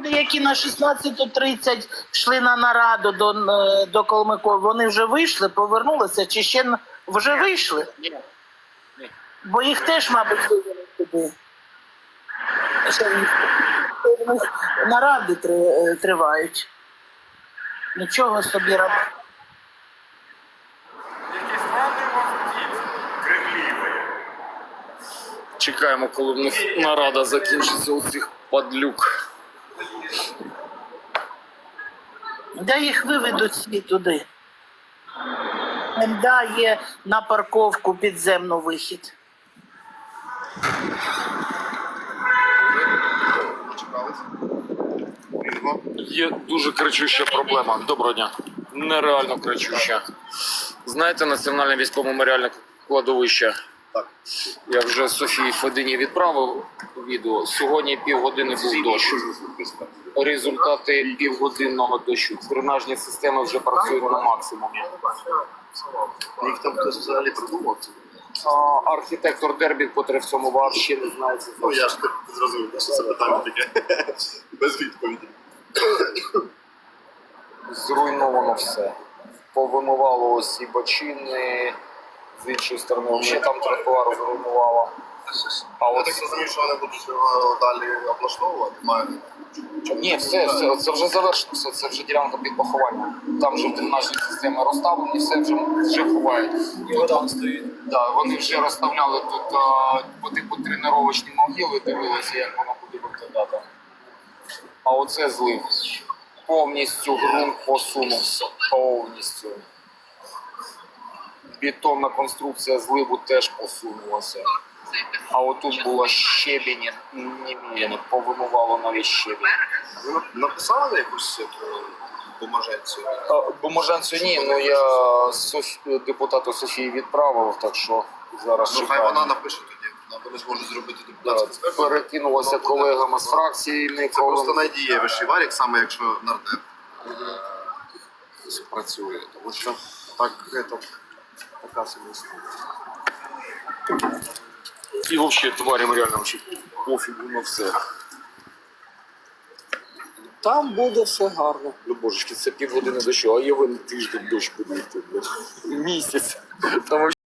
люди, які на 16.30 йшли на нараду до, е, до Колмикова, вони вже вийшли, повернулися чи ще вже вийшли? Ні. Ні. Бо їх теж, мабуть, вивели наради е, тривають. Нічого собі робити. Чекаємо, коли в них нарада закінчиться у цих падлюк. Де їх виведуть всі туди? МДА є на парковку підземну вихід. Є дуже кричуща проблема. Доброго дня. Нереально кричуща. Знаєте, національне військово меморіальне кладовище. Так. Я вже Софії Федині відправив відео. Сьогодні півгодини був дощ. Результати півгодинного дощу. Дренажні системи вже працюють на максимумі. Їх там хтось взагалі придумав. А, архітектор Дербі, котрий в цьому взагалі не знається. Ну я ж зрозумів, що це питання таке. Без відповіді. Зруйновано все. Повимивало усі бочини, з іншої сторони, ще там тротуар зруйнувало. А Я от так розумію, що вони будуть його далі облаштовувати. Мають. ні, все, все, це вже завершено, все, це вже ділянка під поховання. Там вже дренажні системи розставлені, все вже, вже ховають. І от там стоїть. Да, вони вже розставляли тут а, по типу тренувачні могили, дивилися, як воно буде виглядати. А оце злив. Повністю ґрунт посунувся. Повністю. Бетонна конструкція зливу теж посунулася. А отут було щебінь неміряно, повимивало навіть щебінь. Ви написали якусь цю бумаженцю? Ні, ну я Соф... депутату Софії відправив, так що зараз Ну хай вона напише тоді. Вони зможуть зробити депутатську звернення. перекинулася колегами з фракції. Це просто найдієвіший варік, саме якщо нардеп працює, тому що так это, така собі історія. І взагалі тварям реально вообще пофігу на все. Там буде все гарно. Ну, божечки, це півгодини дощу, а я вин тиждень дощ буде йти. Місяць. Там